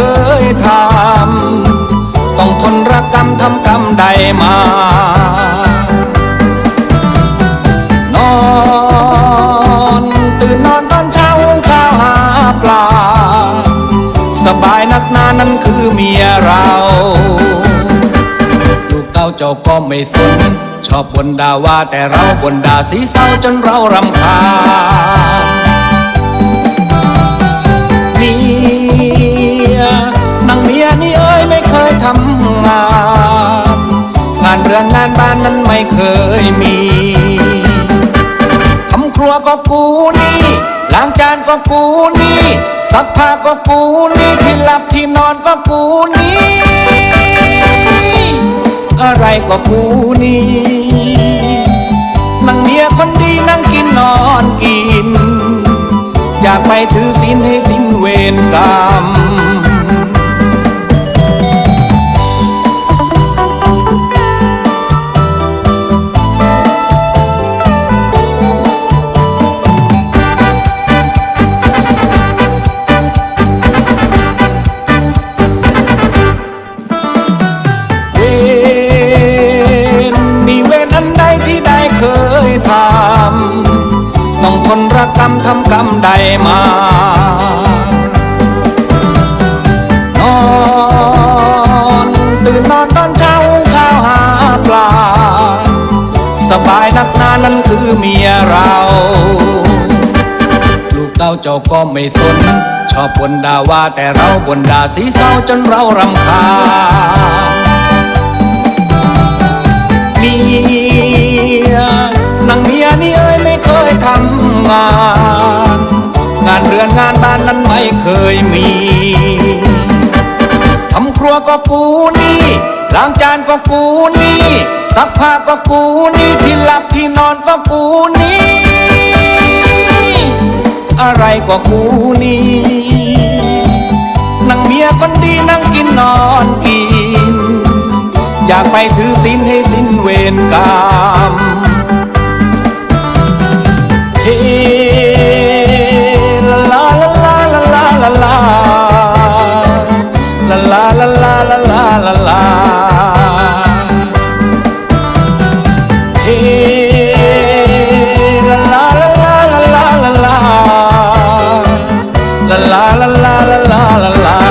คยทำต้องทนรักกรรมทำกรรมใดมา นอนตื่นนอนตอนเช้าข้าวหาปลา สบายนักนานั้นคือเมียเรา ลูกเต้าเจ้าก็ไม่สน ชอบบนดาว่าแต่เราบนดาสีเศร้าจนเรารำคาญ รือนงานบ้านนั้นไม่เคยมีทำครัวก็กูนี่ล้างจานก็กูนี่ซักผ้าก็กูนี่ที่หลับที่นอนก็กูนี่อะไรก็กูนี่ ใดมานอนตื่นนอนตอนเช้าข้าวหาปลา สบายนักนานั้นคือเมียเรา ลูกเต้าเจ้าก็ไม่สน ชอบบนด่าว่าแต่เราบนด่าสีเศร้าจนเรารำคาญเมียนางเมียนี่เอ้ยไม่เคยทำงานานเรือนงานบ้านนั้นไม่เคยมีทำครัวก็กูนี่ล้างจานก็กูนี่ซักผ้าก็กูนี่ที่หลับที่นอนก็กูนี่ อะไรก็กูนี่นั่งเมียคนดีนั่งกินนอนกิน อยากไปถือศีลให้สิ้นเวรกรรม la la la la la la